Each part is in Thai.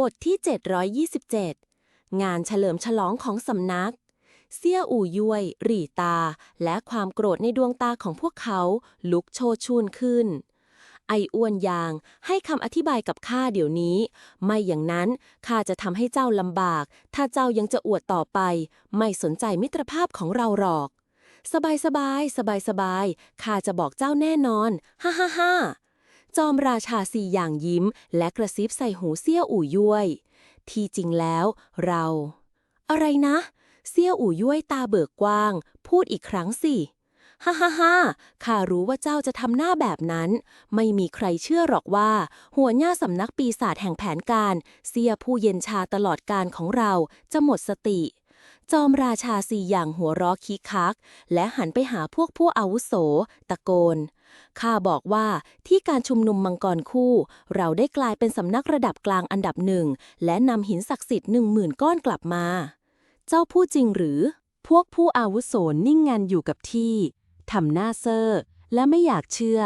บทที่ 727 งานเฉลิมฉลองของสำนัก เซี่ยอู่ยวย หรี่ตา และความโกรธในดวงตาของพวกเขาลุกโชชูนขึ้น ไออ้วนยางให้คำอธิบายกับข้าเดี๋ยวนี้ ไม่อย่างนั้นข้าจะทำให้เจ้าลำบาก ถ้าเจ้ายังจะอวดต่อไป ไม่สนใจมิตรภาพของเราหรอก สบายสบายสบายสบายข้าจะบอกเจ้าแน่นอน ฮ่าฮ่าฮ่า จอมราชาสี่อย่างยิ้ม และกระซิบใส่หูเซี่ยวอู่ย้วย ที่จริงแล้วเรา อะไรนะ เซี่ยวอู่ย้วยตาเบิกกว้าง พูดอีกครั้งสิฮ่าฮ่าฮ่าข้ารู้ว่าเจ้าจะทำหน้าแบบนั้น ไม่มีใครเชื่อหรอกว่า หัวหน้าสำนักปีศาจแห่งแผนการ เสียผู้เย็นชาตลอดการของเราจะหมดสติ จอมราชาสี่อย่างหัวร้อคิกคัก และหันไปหาพวกผู้อาวุโส ตะโกน ข้าบอกว่าที่การชุมนุมมังกรคู่ เราได้กลายเป็นสำนักระดับกลางอันดับหนึ่ง และนำหินศักดิ์สิทธิ์หนึ่งหมื่นก้อนกลับมา เจ้าพูดจริงหรือ พวกผู้อาวุโสนิ่งงันอยู่กับที่ทำหน้าเซอร์และไม่อยากเชื่อ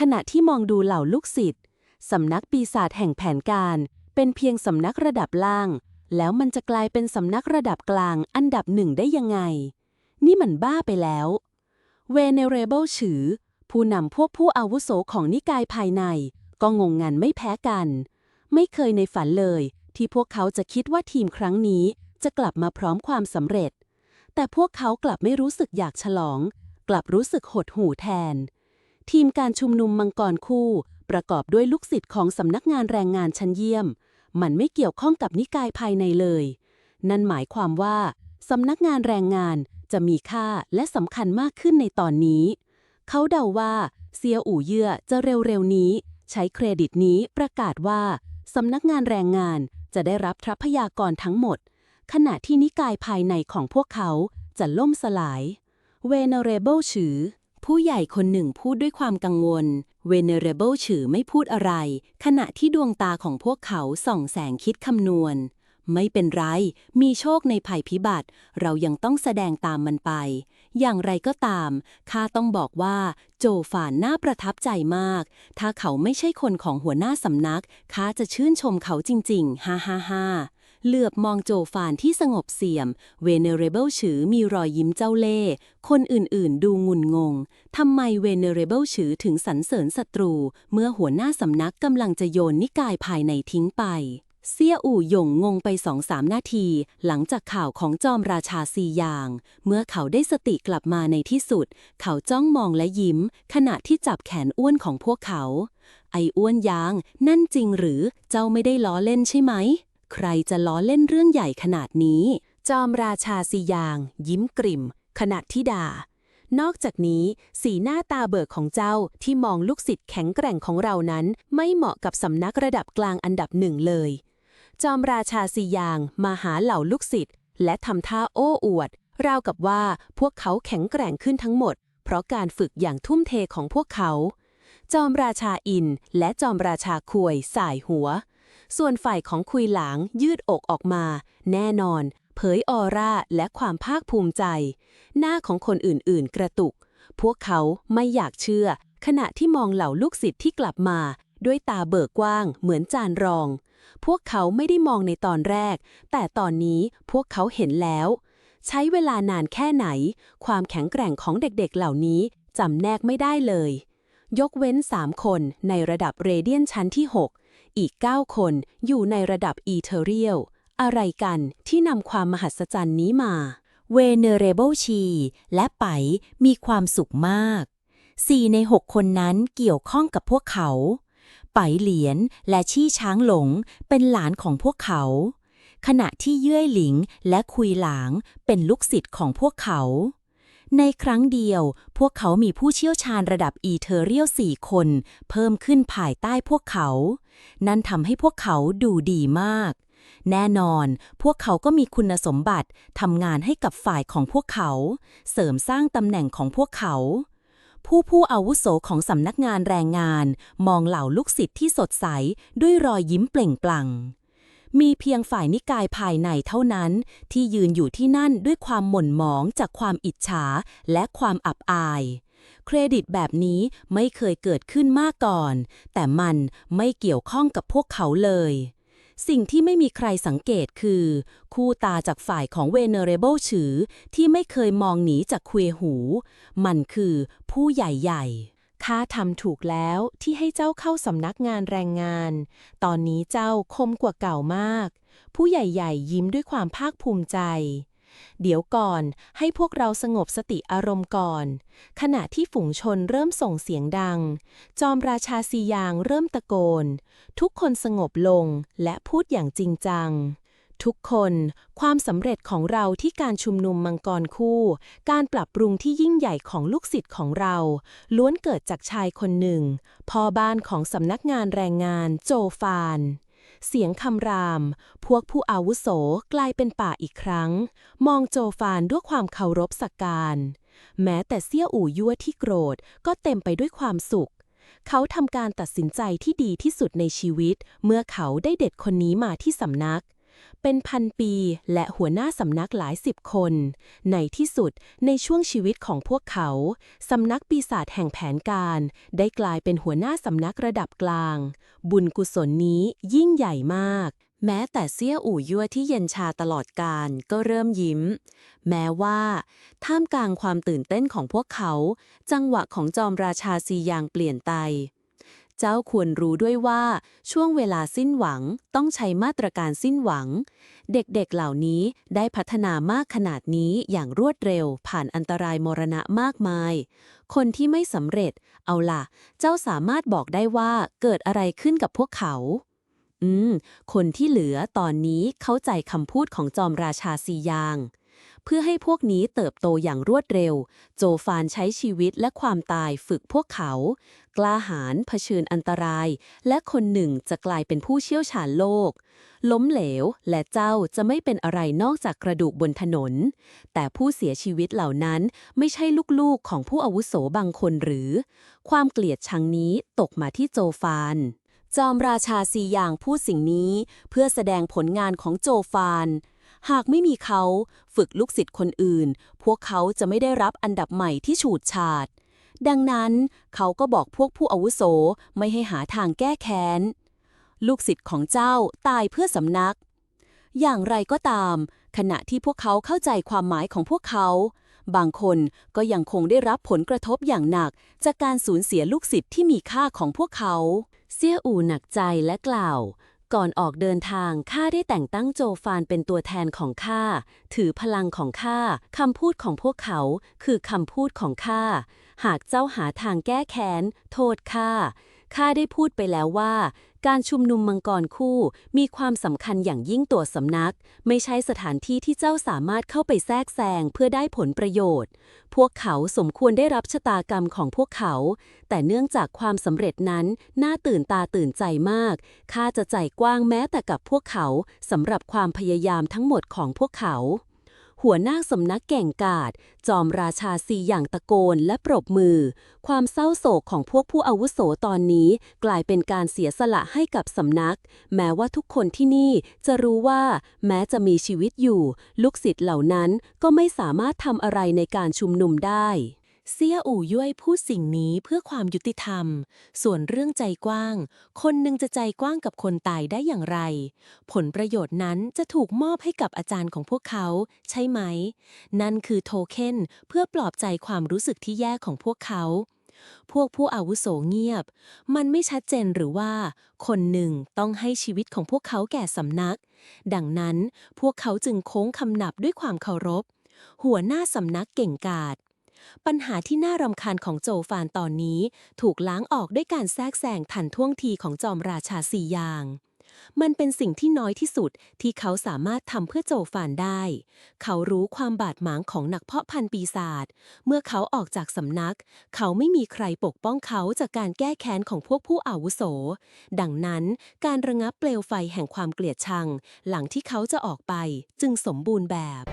ขณะที่มองดูเหล่าลูกศิษย์สำนักปีศาจแห่งแผนการ เป็นเพียงสำนักระดับล่าง แล้วมันจะกลายเป็นสำนักระดับกลางอันดับหนึ่งได้ยังไง นี่มันบ้าไปแล้วเวเนเรเบิลฉือ ผู้นำพวกผู้อาวุโสของนิกายภายใน ก็งงงันไม่แพ้กัน ไม่เคยในฝันเลย ที่พวกเขาจะคิดว่าทีมครั้งนี้จะกลับมาพร้อมความสำเร็จ แต่พวกเขากลับไม่รู้สึกอยากฉลอง กลับรู้สึกหดหู่แทน ทีมการชุมนุมมังกรคู่ ประกอบด้วยลูกศิษย์ของสำนักงานแรงงานชั้นเยี่ยม มันไม่เกี่ยวข้องกับนิกายภายในเลย นั่นหมายความว่าสำนักงานแรงงานจะมีค่าและสำคัญมากขึ้นในตอนนี้ เขาเดาว่าเซียอู่เยื่อจะเร็วๆนี้ ใช้เครดิตนี้ประกาศว่าสำนักงานแรงงานจะได้รับทรัพยากรทั้งหมด ขณะที่นิกายภายในของพวกเขาจะล่มสลาย Venerable ฉือ ผู้ใหญ่คนหนึ่งพูดด้วยความกังวล Venerable ฉือไม่พูดอะไร ขณะที่ดวงตาของพวกเขาส่องแสงคิดคำนวณ ไม่เป็นไร มีโชคในภัยพิบัติ เรายังต้องแสดงตามมันไป อย่างไรก็ตาม ข้าต้องบอกว่า โจฝานน่าประทับใจมาก ถ้าเขาไม่ใช่คนของหัวหน้าสำนัก ข้าจะชื่นชมเขาจริงๆ ฮ่าฮ่าฮ่าเหลือบมองโจฟานที่สงบเสียม Venerable ฉือมีรอยยิ้มเจ้าเล่ห์คนอื่นๆ ดูงุนงง ทำไม Venerable ฉือถึงสรรเสริญศัตรู เมื่อหัวหน้าสำนักกำลังจะโยนนิกายภายในทิ้งไป เซี่ยอู่หยงงงไปสองสามนาที หลังจากข่าวของจอมราชาซียาง เมื่อเขาได้สติกลับมาในที่สุด เขาจ้องมองและยิ้ม ขณะที่จับแขนอ้วนของพวกเขา ไอ้อ้วนยาง นั่นจริงหรือเจ้าไม่ได้ล้อเล่นใช่ไหม ใครจะล้อเล่นเรื่องใหญ่ขนาดนี้ จอมราชาซียาง ยิ้มกริ่มขณะที่ด่านอกจากนี้ สีหน้าตาเบิกของเจ้าที่มองลูกศิษย์แข็งแกร่งของเรานั้น ไม่เหมาะกับสำนักระดับกลางอันดับหนึ่งเลย จอมราชาซียางมาหาเหล่าลูกศิษย์และทำท่าโอ้อวด ราวกับว่าพวกเขาแข็งแกร่งขึ้นทั้งหมด เพราะการฝึกอย่างทุ่มเทของพวกเขา จอมราชาอินและจอมราชาควยสายหัว ส่วนฝ่ายของคุยหลางยืดอกออกมา แน่นอน เผยออร่าและความภาคภูมิใจ หน้าของคนอื่นๆ กระตุก พวกเขาไม่อยากเชื่อ ขณะที่มองเหล่าลูกศิษย์ที่กลับมา ด้วยตาเบิกกว้างเหมือนจานรอง พวกเขาไม่ได้มองในตอนแรก แต่ตอนนี้พวกเขาเห็นแล้ว ใช้เวลานานแค่ไหน ความแข็งแกร่งของเด็กๆเหล่านี้จำแนกไม่ได้เลย ยกเว้น 3 คนในระดับเรเดียนชั้นที่ 6 อีก 9 คนอยู่ในระดับอีเทเรียลอะไรกันที่นำความมหัศจรรย์นี้มาเวเนเรเบิลชีและไปมีความสุขมากสี่ในหกคนนั้นเกี่ยวข้องกับพวกเขา ไปเหลียนและชี่ช้างหลงเป็นหลานของพวกเขา ขณะที่เยื่อยหลิงและคุยหลางเป็นลูกศิษย์ของพวกเขา ในครั้งเดียวพวกเขามีผู้เชี่ยวชาญระดับอีเทอเรียลสี่คน เพิ่มขึ้นภายใต้พวกเขา นั่นทำให้พวกเขาดูดีมาก แน่นอน พวกเขาก็มีคุณสมบัติทำงานให้กับฝ่ายของพวกเขา เสริมสร้างตำแหน่งของพวกเขา ผู้ผู้อาวุโสของสำนักงานแรงงาน มองเหล่าลูกศิษย์ที่สดใส ด้วยรอยยิ้มเปล่งปลั่ง มีเพียงฝ่ายนิกายภายในเท่านั้น ที่ยืนอยู่ที่นั่นด้วยความหม่นหมองจากความอิจฉาและความอับอาย เครดิตแบบนี้ไม่เคยเกิดขึ้นมาก่อน แต่มันไม่เกี่ยวข้องกับพวกเขาเลย สิ่งที่ไม่มีใครสังเกตคือ คู่ตาจากฝ่ายของเวเนเรเบิลฉือ ที่ไม่เคยมองหนีจากคุยหู มันคือผู้ใหญ่ข้าทำถูกแล้วที่ให้เจ้าเข้าสำนักงานแรงงาน ตอนนี้เจ้าคมกว่าเก่ามาก ผู้ใหญ่ๆ ยิ้มด้วยความภาคภูมิใจ เดี๋ยวก่อนให้พวกเราสงบสติอารมณ์ก่อน ขณะที่ฝูงชนเริ่มส่งเสียงดัง จอมราชาซียางเริ่มตะโกน ทุกคนสงบลงและพูดอย่างจริงจัง ทุกคน ความสำเร็จของเราที่การชุมนุมมังกรคู่ การปรับปรุงที่ยิ่งใหญ่ของลูกศิษย์ของเรา ล้วนเกิดจากชายคนหนึ่งพ่อบ้านของสำนักงานแรงงานโจฟาน เสียงคำราม พวกผู้อาวุโสกลายเป็นป่าอีกครั้ง มองโจฟานด้วยความเคารพสักการ แม้แต่เสี้ยอู่ยั่วที่โกรธก็เต็มไปด้วยความสุข เขาทำการตัดสินใจที่ดีที่สุดในชีวิต เมื่อเขาได้เด็ดคนนี้มาที่สำนัก เป็นพันปีและหัวหน้าสำนักหลายสิบคน ในที่สุดในช่วงชีวิตของพวกเขาสำนักปีศาจแห่งแผนการ ได้กลายเป็นหัวหน้าสำนักระดับกลาง บุญกุศลนี้ยิ่งใหญ่มาก แม้แต่เสี้ยอู่ยั่วที่เย็นชาตลอดการก็เริ่มยิ้ม แม้ว่า ท่ามกลางความตื่นเต้นของพวกเขา จังหวะของจอมราชาซียางเปลี่ยนไป เจ้าควรรู้ด้วยว่าช่วงเวลาสิ้นหวังต้องใช้มาตรการสิ้นหวัง เด็กๆเหล่านี้ได้พัฒนามากขนาดนี้อย่างรวดเร็ว ผ่านอันตรายมรณะมากมาย คนที่ไม่สำเร็จ เอาล่ะ เจ้าสามารถบอกได้ว่าเกิดอะไรขึ้นกับพวกเขา อืม คนที่เหลือตอนนี้เข้าใจคำพูดของจอมราชาซียาง เพื่อให้พวกนี้เติบโตอย่างรวดเร็ว โจฟานใช้ชีวิตและความตายฝึกพวกเขา กล้าหาญเผชิญอันตราย และคนหนึ่งจะกลายเป็นผู้เชี่ยวชาญโลก ล้มเหลวและเจ้าจะไม่เป็นอะไรนอกจากกระดูกบนถนน แต่ผู้เสียชีวิตเหล่านั้นไม่ใช่ลูกๆของผู้อาวุโสบางคนหรือ ความเกลียดชังนี้ตกมาที่โจฟานจอมราชาซียางพูดสิ่งนี้ เพื่อแสดงผลงานของโจฟาน หากไม่มีเขาฝึกลูกศิษย์คนอื่น พวกเขาจะไม่ได้รับอันดับใหม่ที่ฉูดฉาด ดังนั้นเขาก็บอกพวกผู้อาวุโสไม่ให้หาทางแก้แค้น ลูกศิษย์ของเจ้าตายเพื่อสำนัก อย่างไรก็ตาม ขณะที่พวกเขาเข้าใจความหมายของพวกเขา บางคนก็ยังคงได้รับผลกระทบอย่างหนัก จากการสูญเสียลูกศิษย์ที่มีค่าของพวกเขา เสี่ยอู่หนักใจและกล่าว ก่อนออกเดินทางข้าได้แต่งตั้งโจฟานเป็นตัวแทนของข้า ถือพลังของข้าคำพูดของพวกเขา คือคำพูดของข้า หากเจ้าหาทางแก้แค้น โทษข้า ข้าได้พูดไปแล้วว่า การชุมนุมมังกรคู่มีความสำคัญอย่างยิ่งตัวสำนัก ไม่ใช่สถานที่ที่เจ้าสามารถเข้าไปแทรกแซงเพื่อได้ผลประโยชน์ พวกเขาสมควรได้รับชะตากรรมของพวกเขา แต่เนื่องจากความสำเร็จนั้นน่าตื่นตาตื่นใจมากข้าจะใจกว้างแม้แต่กับพวกเขาสำหรับความพยายามทั้งหมดของพวกเขา หัวหน้าสำนักแก่งกาด จอมราชาซีอย่างตะโกนและปรบมือ ความเศร้าโศกของพวกผู้อาวุโสตอนนี้ กลายเป็นการเสียสละให้กับสำนัก แม้ว่าทุกคนที่นี่จะรู้ว่า แม้จะมีชีวิตอยู่ ลูกศิษย์เหล่านั้นก็ไม่สามารถทำอะไรในการชุมนุมได้ เสี่ยอู่ย่วยพูดสิ่งนี้เพื่อความยุติธรรม ส่วนเรื่องใจกว้าง คนหนึ่งจะใจกว้างกับคนตายได้อย่างไร ผลประโยชน์นั้นจะถูกมอบให้กับอาจารย์ของพวกเขา ใช่ไหม นั่นคือโทเค็นเพื่อปลอบใจความรู้สึกที่แย่ของพวกเขาพวกผู้อาวุโสเงียบ มันไม่ชัดเจนหรือว่า คนหนึ่งต้องให้ชีวิตของพวกเขาแก่สำนัก ดังนั้นพวกเขาจึงโค้งคำนับด้วยความเคารพ หัวหน้าสำนักเก่งกาจ ปัญหาที่น่ารำคาญของโจฟานตอนนี้ ถูกล้างออกด้วยการแทรกแซงทันท่วงทีของจอมราชาสี่อย่าง มันเป็นสิ่งที่น้อยที่สุดที่เขาสามารถทำเพื่อโจฟานได้ เขารู้ความบาดหมางของนักเพาะพันธุ์ปีศาจ เมื่อเขาออกจากสำนัก เขาไม่มีใครปกป้องเขาจากการแก้แค้นของพวกผู้อาวุโส ดังนั้นการระงับเปลวไฟแห่งความเกลียดชัง หลังที่เขาจะออกไปจึงสมบูรณ์แบบ